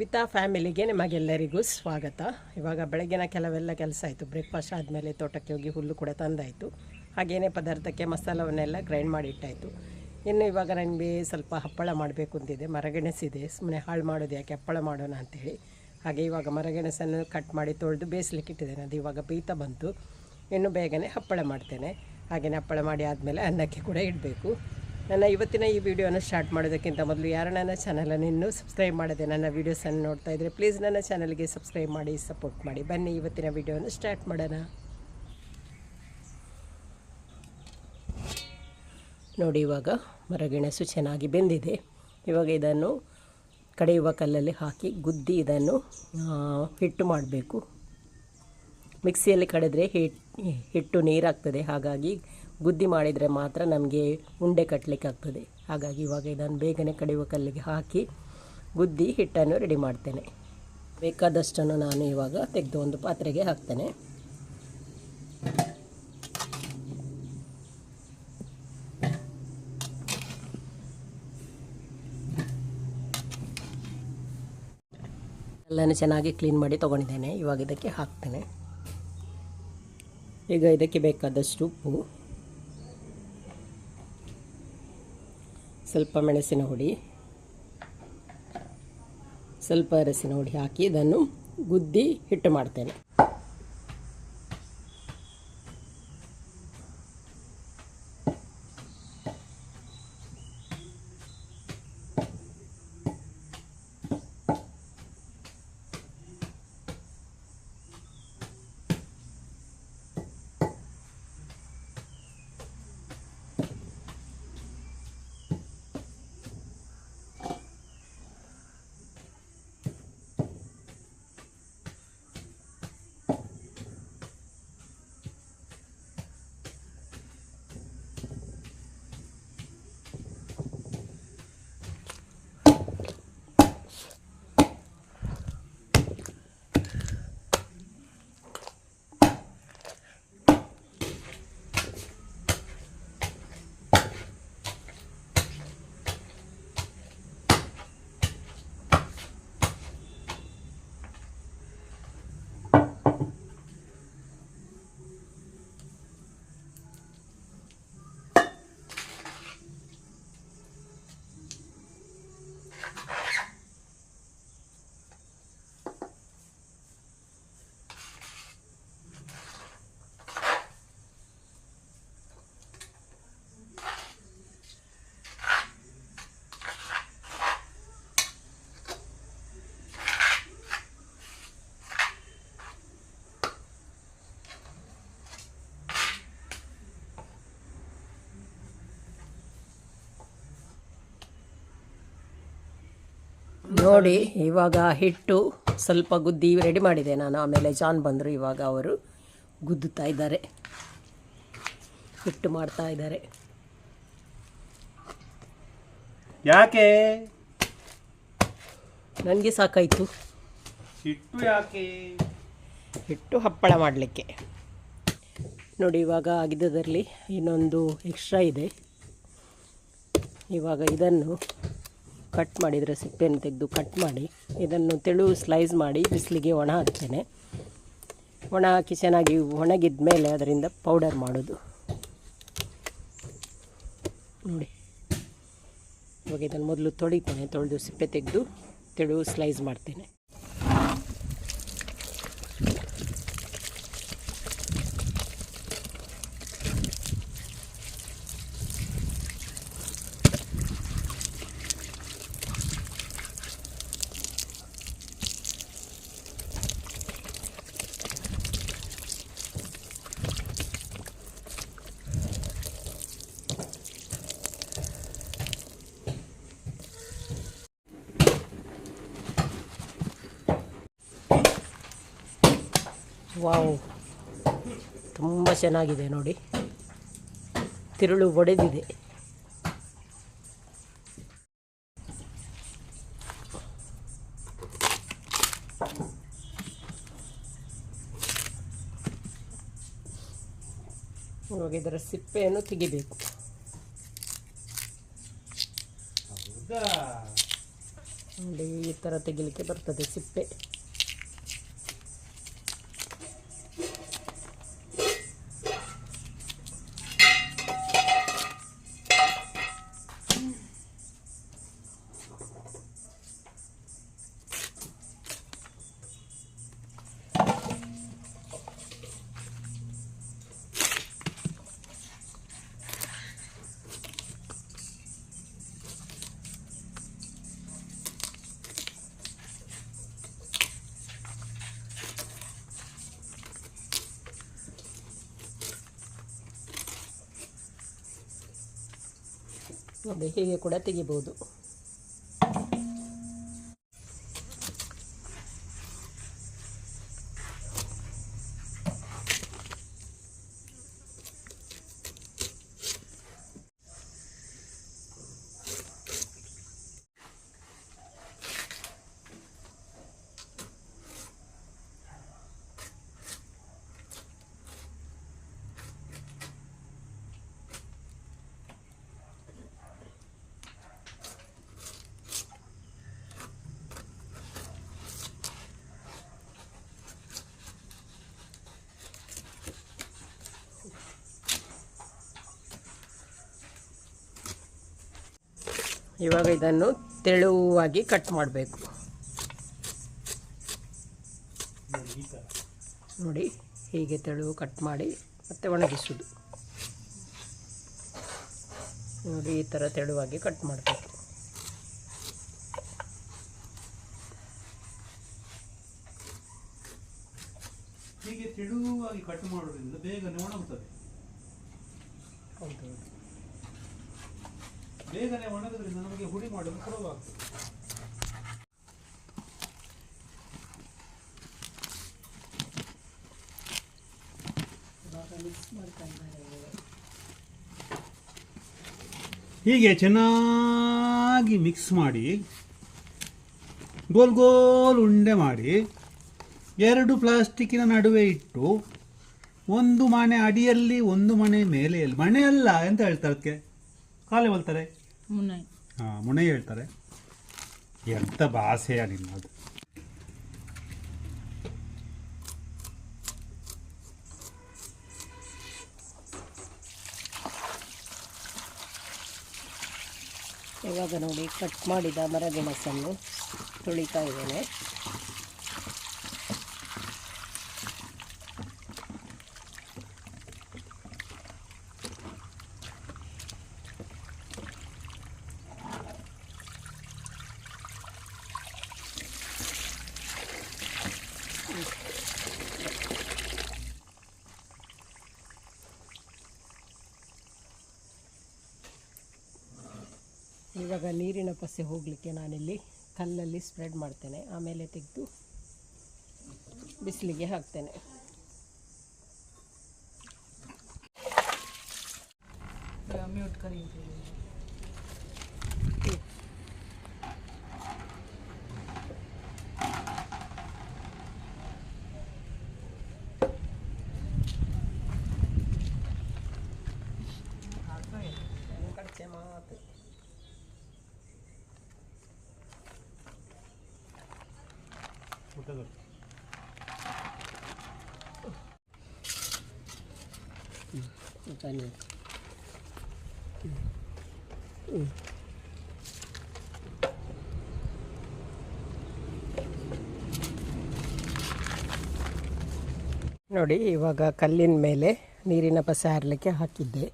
ವಿತಾ ಫ್ಯಾಮಿಲಿಗೆ ನಿಮಗೆಲ್ಲರಿಗೂ ಸ್ವಾಗತ. ಇವಾಗ ಬೆಳಗ್ಗಿನ ಕೆಲವೆಲ್ಲ ಕೆಲಸ ಆಯಿತು. ಬ್ರೇಕ್ಫಾಸ್ಟ್ ಆದಮೇಲೆ ತೋಟಕ್ಕೆ ಹೋಗಿ ಹುಲ್ಲು ಕೂಡ ತಂದಾಯಿತು. ಹಾಗೇನೇ ಪದಾರ್ಥಕ್ಕೆ ಮಸಾಲವನ್ನೆಲ್ಲ ಗ್ರೈಂಡ್ ಮಾಡಿಟ್ಟಾಯಿತು ಇನ್ನು ಇವಾಗ ನನಗೆ ಸ್ವಲ್ಪ ಹಪ್ಪಳ ಮಾಡಬೇಕು ಅಂತಿದೆ. ಮರಗೆಣಸಿದೆ. ಸುಮ್ಮನೆ ಹಾಳು ಮಾಡೋದು ಯಾಕೆ? ಹಪ್ಪಳ ಮಾಡೋಣ ಅಂಥೇಳಿ ಹಾಗೆ ಇವಾಗ ಮರಗೆಣಸನ್ನು ಕಟ್ ಮಾಡಿ ತೊಳೆದು ಬೇಯಿಸ್ಲಿಕ್ಕೆ ಇಟ್ಟಿದ್ದೇನೆ. ಅದು ಇವಾಗ ಬೀತ ಬಂತು. ಇನ್ನು ಬೇಗನೆ ಹಪ್ಪಳ ಮಾಡ್ತೇನೆ. ಹಾಗೆಯೇ ಹಪ್ಪಳ ಮಾಡಿ ಆದಮೇಲೆ ಅನ್ನಕ್ಕೆ ಕೂಡ ಇಡಬೇಕು. ನನ್ನ ಇವತ್ತಿನ ಈ ವಿಡಿಯೋನ ಸ್ಟಾರ್ಟ್ ಮಾಡೋದಕ್ಕಿಂತ ಮೊದಲು ಯಾರು ನನ್ನ ಚಾನಲನ್ನು ಇನ್ನೂ ಸಬ್ಸ್ಕ್ರೈಬ್ ಮಾಡಿದೆ ನನ್ನ ವೀಡಿಯೋಸನ್ನು ನೋಡ್ತಾ ಇದ್ದರೆ ಪ್ಲೀಸ್ ನನ್ನ ಚಾನಲ್ಗೆ ಸಬ್ಸ್ಕ್ರೈಬ್ ಮಾಡಿ, ಸಪೋರ್ಟ್ ಮಾಡಿ. ಬನ್ನಿ ಇವತ್ತಿನ ವಿಡಿಯೋನ ಸ್ಟಾರ್ಟ್ ಮಾಡೋಣ. ನೋಡಿ, ಇವಾಗ ಮರಗೆಣಸು ಚೆನ್ನಾಗಿ ಬೆಂದಿದೆ. ಇವಾಗ ಇದನ್ನು ಕಡೆಯುವ ಕಲ್ಲಲ್ಲಿ ಹಾಕಿ ಗುದ್ದಿ ಇದನ್ನು ಹಿಟ್ಟು ಮಾಡಬೇಕು. ಮಿಕ್ಸಿಯಲ್ಲಿ ಕಡಿದ್ರೆ ಹಿಟ್, ಹಿಟ್ಟು ನೀರಾಗ್ತದೆ. ಹಾಗಾಗಿ ಗುದ್ದಿ ಮಾಡಿದರೆ ಮಾತ್ರ ನಮಗೆ ಉಂಡೆ ಕಟ್ಟಲಿಕ್ಕೆ ಆಗ್ತದೆ. ಹಾಗಾಗಿ ಇವಾಗ ಇದನ್ನು ಬೇಗನೆ ಕಡಿಯುವ ಕಲ್ಲಿಗೆ ಹಾಕಿ ಗುದ್ದಿ ಹಿಟ್ಟನ್ನು ರೆಡಿ ಮಾಡ್ತೇನೆ. ಬೇಕಾದಷ್ಟನ್ನು ನಾನು ಇವಾಗ ತೆಗೆದು ಒಂದು ಪಾತ್ರೆಗೆ ಹಾಕ್ತೇನೆ. ಎಲ್ಲನೂ ಚೆನ್ನಾಗಿ ಕ್ಲೀನ್ ಮಾಡಿ ತೊಗೊಂಡಿದ್ದೇನೆ. ಇವಾಗ ಇದಕ್ಕೆ ಹಾಕ್ತೇನೆ. ಈಗ ಇದಕ್ಕೆ ಬೇಕಾದಷ್ಟು ಉಪ್ಪು. ಸ್ವಲ್ಪ ಮೆಣಸಿನ ಹುಡಿ ಸ್ವಲ್ಪ ಅರಸಿನ ಹುಡಿ ಹಾಕಿ ಇದನ್ನು ಗುದ್ದಿ ಹಿಟ್ಟು ಮಾಡ್ತೇನೆ. ನೋಡಿ ಇವಾಗ ಹಿಟ್ಟು ಸ್ವಲ್ಪ ಗುದ್ದಿ ರೆಡಿ ಮಾಡಿದೆ ನಾನು. ಆಮೇಲೆ ಜಾನ್ ಬಂದರು ಇವಾಗ ಅವರು ಗುದ್ದುತ್ತಾ ಇದ್ದಾರೆ. ಹಿಟ್ಟು ಮಾಡ್ತಾ ಇದ್ದಾರೆ. ಯಾಕೆ? ನನಗೆ ಸಾಕಾಯಿತು. ಹಿಟ್ಟು ಯಾಕೆ? ಹಿಟ್ಟು ಹಪ್ಪಳ ಮಾಡಲಿಕ್ಕೆ. ನೋಡಿ ಇವಾಗ ಆಗಿದ್ದರಲ್ಲಿ ಇನ್ನೊಂದು ಎಕ್ಸ್ಟ್ರಾ ಇದೆ. ಇವಾಗ ಇದನ್ನು ಕಟ್ ಮಾಡಿದರೆ ಸಿಪ್ಪೆಯನ್ನು ತೆಗೆದು ಕಟ್ ಮಾಡಿ, ಇದನ್ನು ತೆಳು ಸ್ಲೈಸ್ ಮಾಡಿ ಬಿಸಿಲಿಗೆ ಒಣ ಹಾಕ್ತೇನೆ. ಒಣ ಹಾಕಿ ಚೆನ್ನಾಗಿ ಒಣಗಿದ ಮೇಲೆ ಅದರಿಂದ ಪೌಡರ್ ಮಾಡೋದು. ನೋಡಿ. ಇವಾಗ ಇದನ್ನು ಮೊದಲು ತೊಳಿತೇನೆ, ತೊಳೆದು ಸಿಪ್ಪೆ ತೆಗೆದು ತೆಳು ಸ್ಲೈಸ್ ಮಾಡ್ತೇನೆ. ವಾವ್. ತುಂಬ ಚೆನ್ನಾಗಿದೆ ನೋಡಿ. ತಿರುಳು ಒಡೆದಿದೆ. ಇದರ ಸಿಪ್ಪೆಯನ್ನು ತೆಗಿಬೇಕು. ನೋಡಿ, ಈ ಥರ ತೆಗಿಲಿಕ್ಕೆ ಬರ್ತದೆ ಸಿಪ್ಪೆ. ಹೀಗೆ ಕೂಡ ತೆಗಿಬೋದು. ಇವಾಗ ಇದನ್ನು ತೆಳುವಾಗಿ ಕಟ್ ಮಾಡಬೇಕು. ನೋಡಿ ಹೀಗೆ ತೆಳು ಕಟ್ ಮಾಡಿ ಮತ್ತೆ ಒಣಗಿಸುವುದು ನೋಡಿ ಈ ಥರ ತೆಳುವಾಗಿ ಕಟ್ ಮಾಡಬೇಕು. ಹೀಗೆ ತೆಳುವಾಗಿ ಕಟ್ ಮಾಡೋದ್ರಿಂದ ಬೇಗನೆ ಒಣಗುತ್ತದೆ ಹೌದು. ಬೇಗನೆ ಒಣಗೋದ್ರಿಂದ ನಮಗೆ ಹುಡಿ ಮಾಡಲು ಸುಲಭವಾಗ್ತದೆ. ಹೀಗೆ ಚೆನ್ನಾಗಿ ಮಿಕ್ಸ್ ಮಾಡಿ, ಗೋಲ್ ಗೋಲ್ ಉಂಡೆ ಮಾಡಿ, ಎರಡು ಪ್ಲಾಸ್ಟಿಕ್ಕಿನ ನಡುವೆ ಇಟ್ಟು, ಒಂದು ಮನೆ ಅಡಿಯಲ್ಲಿ, ಒಂದು ಮನೆ ಮೇಲೆಯಲ್ಲಿ ಮನೆ ಅಲ್ಲ ಎಂತ ಹೇಳ್ತಾರೆ ಅದಕ್ಕೆ. ಕಾಲೇ ಹೊಲ್ತಾರೆ? ಮುನ್ನೈ. ಹಾಂ ಮುನೆ ಹೇಳ್ತಾರೆ. ಎಂಥ ಭಾಷೆಯ ನಿಮ್ಮದು ಇವಾಗ ನೋಡಿ ಕಟ್ ಮಾಡಿದ ಮರಗೆಣಸನ್ನು ತುಳಿತಾ ಇದ್ದೇನೆ. ಇವಾಗ ನೀರಿನ ಪಸೆ ಹೋಗಲಿಕ್ಕೆ ನಾನಿಲ್ಲಿ ಕಲ್ಲಲ್ಲಿ ಸ್ಪ್ರೆಡ್ ಮಾಡ್ತೇನೆ. ಆಮೇಲೆ ತೆಗೆದು ಬಿಸಿಲಿಗೆ ಹಾಕ್ತೇನೆ. ನೋಡಿ, ಇವಾಗ ಕಲ್ಲಿನ ಮೇಲೆ ನೀರಿನ ಪಸೆ ಹಾರಲಿಕ್ಕೆ ಹಾಕಿದ್ದೆ.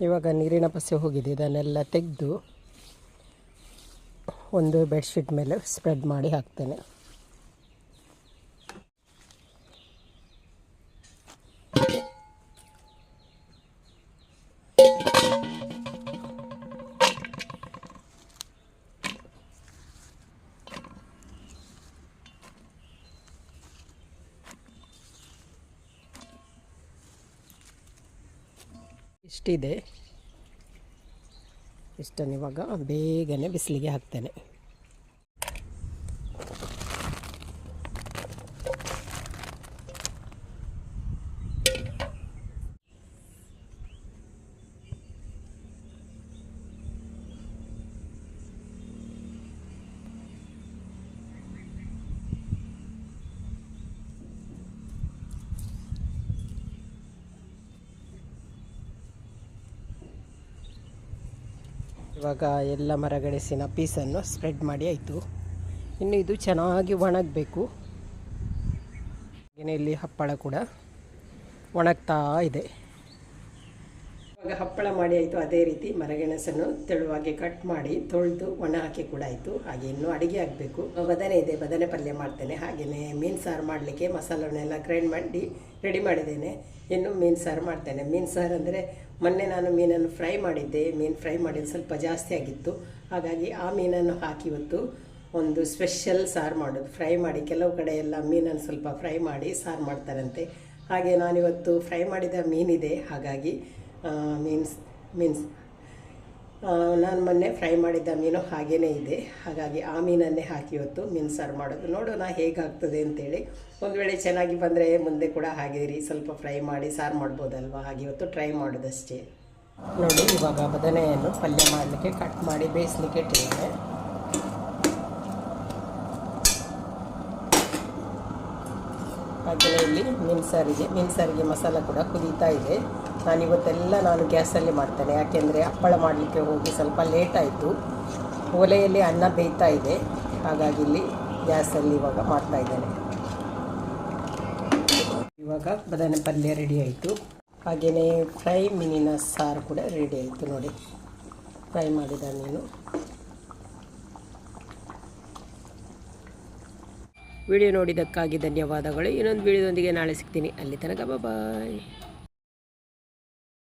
ಇವಾಗ ನೀರಿನ ಪಸೆ ಹೋಗಿದೆ. ಇದನ್ನೆಲ್ಲ ತೆಗೆದು ಒಂದು ಬೆಡ್ಶೀಟ್ ಮೇಲೆ ಸ್ಪ್ರೆಡ್ ಮಾಡಿ ಹಾಕ್ತೇನೆ. ಇಷ್ಟಿದೆ. ಇಷ್ಟನ್ನು ಇವಾಗ ಬೇಗನೆ ಬಿಸಿಲಿಗೆ ಹಾಕ್ತೇನೆ. ಇವಾಗ ಎಲ್ಲ ಮರಗಳಿಸಿನ ಪೀಸನ್ನು ಸ್ಪ್ರೆಡ್ ಮಾಡಿ ಆಯಿತು. ಇನ್ನು ಇದು ಚೆನ್ನಾಗಿ ಒಣಗಬೇಕು. ಇಲ್ಲಿ ಹಪ್ಪಳ ಕೂಡ ಒಣಗ್ತಾ ಇದೆ. ಇವಾಗ ಹಪ್ಪಳ ಮಾಡಿ ಆಯಿತು, ಅದೇ ರೀತಿ ಮರಗೆಣಸನ್ನು ತೆಳುವಾಗಿ ಕಟ್ ಮಾಡಿ ತೊಳೆದು ಒಣ ಹಾಕಿ ಕೂಡ ಆಯಿತು. ಹಾಗೆ ಇನ್ನೂ ಅಡುಗೆ ಆಗಬೇಕು. ಬದನೆ ಇದೆ, ಬದನೆ ಪಲ್ಯ ಮಾಡ್ತೇನೆ. ಹಾಗೆಯೇ ಮೀನು ಸಾರು ಮಾಡಲಿಕ್ಕೆ ಮಸಾಲವನ್ನೆಲ್ಲ ಗ್ರೈಂಡ್ ಮಾಡಿ ರೆಡಿ ಮಾಡಿದ್ದೇನೆ. ಇನ್ನು ಮೀನು ಸಾರು ಮಾಡ್ತೇನೆ. ಮೀನು ಸಾರು ಅಂದರೆ ಮೊನ್ನೆ ನಾನು ಮೀನನ್ನು ಫ್ರೈ ಮಾಡಿದ್ದೆ. ಮೀನು ಫ್ರೈ ಮಾಡಿದ್ದು ಸ್ವಲ್ಪ ಜಾಸ್ತಿ ಆಗಿತ್ತು. ಹಾಗಾಗಿ ಆ ಮೀನನ್ನು ಹಾಕಿ ಇವತ್ತು ಒಂದು ಸ್ಪೆಷಲ್ ಸಾರು ಮಾಡೋದು. ಫ್ರೈ ಮಾಡಿ ಕೆಲವು ಕಡೆ ಎಲ್ಲ ಮೀನನ್ನು ಸ್ವಲ್ಪ ಫ್ರೈ ಮಾಡಿ ಸಾರು ಮಾಡ್ತಾರಂತೆ. ಹಾಗೆ ನಾನಿವತ್ತು ಫ್ರೈ ಮಾಡಿದ ಮೀನಿದೆ. ಹಾಗಾಗಿ ಮೀನ್ಸ್ ಮೀನ್ಸ್ ನಾನು ಮೊನ್ನೆ ಫ್ರೈ ಮಾಡಿದ್ದ ಮೀನು ಹಾಗೇ ಇದೆ. ಹಾಗಾಗಿ ಆ ಮೀನನ್ನೇ ಹಾಕಿ ಇವತ್ತು ಮೀನು ಸಾರು ಮಾಡೋದು. ನೋಡೋಣ ಹೇಗಾಗ್ತದೆ ಅಂತೇಳಿ. ಒಂದು ವೇಳೆ ಚೆನ್ನಾಗಿ ಬಂದರೆ ಮುಂದೆ ಕೂಡ ಹಾಗೆ ರೀ ಸ್ವಲ್ಪ ಫ್ರೈ ಮಾಡಿ ಸಾರು ಮಾಡ್ಬೋದಲ್ವ? ಹಾಗೆ ಇವತ್ತು ಟ್ರೈ ಮಾಡೋದಷ್ಟೇ. ನೋಡಿ, ಇವಾಗ ಬದನೆಯನ್ನು ಪಲ್ಯ ಮಾಡಲಿಕ್ಕೆ ಕಟ್ ಮಾಡಿ ಬೇಯಿಸ್ಲಿಕ್ಕೆ ಇಟ್ಟಿದ್ದೇನೆ. ಹಾಗೆಯೇ ಇಲ್ಲಿ ಮೀನು ಸಾರಿಗೆ ಮೀನು ಸಾರಿಗೆ ಮಸಾಲ ಕೂಡ ಕುದೀತಾ ಇದೆ. ನಾನು ಇವತ್ತೆಲ್ಲ ನಾನು ಗ್ಯಾಸಲ್ಲಿ ಮಾಡ್ತೇನೆ. ಯಾಕೆಂದರೆ ಹಪ್ಪಳ ಮಾಡಲಿಕ್ಕೆ ಹೋಗಿ ಸ್ವಲ್ಪ ಲೇಟ್ ಆಯಿತು. ಒಲೆಯಲ್ಲಿ ಅನ್ನ ಬೇಯ್ತಾ ಇದೆ. ಹಾಗಾಗಿ ಇಲ್ಲಿ ಗ್ಯಾಸಲ್ಲಿ ಇವಾಗ ಮಾಡ್ತಾ ಇದ್ದೇನೆ. ಇವಾಗ ಬದನೆ ಪಲ್ಯ ರೆಡಿ ಆಯಿತು. ಹಾಗೆಯೇ ಫ್ರೈ ಮೀನಿನ ಸಾರು ಕೂಡ ರೆಡಿ ಆಯಿತು ನೋಡಿ. ಫ್ರೈ ಮಾಡಿದ ಮೀನು. ವಿಡಿಯೋ ನೋಡಿದ್ದಕ್ಕಾಗಿ ಧನ್ಯವಾದಗಳು. ಇನ್ನೊಂದು ವಿಡಿಯೋದೊಂದಿಗೆ ನಾಳೆ ಸಿಗ್ತೀನಿ. ಅಲ್ಲಿ ತನಕ ಬಾಯ್